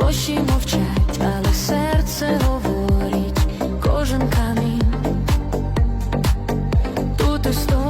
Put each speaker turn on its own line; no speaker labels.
Площі мовчать, але серце говорить кожен камінь. Тут історія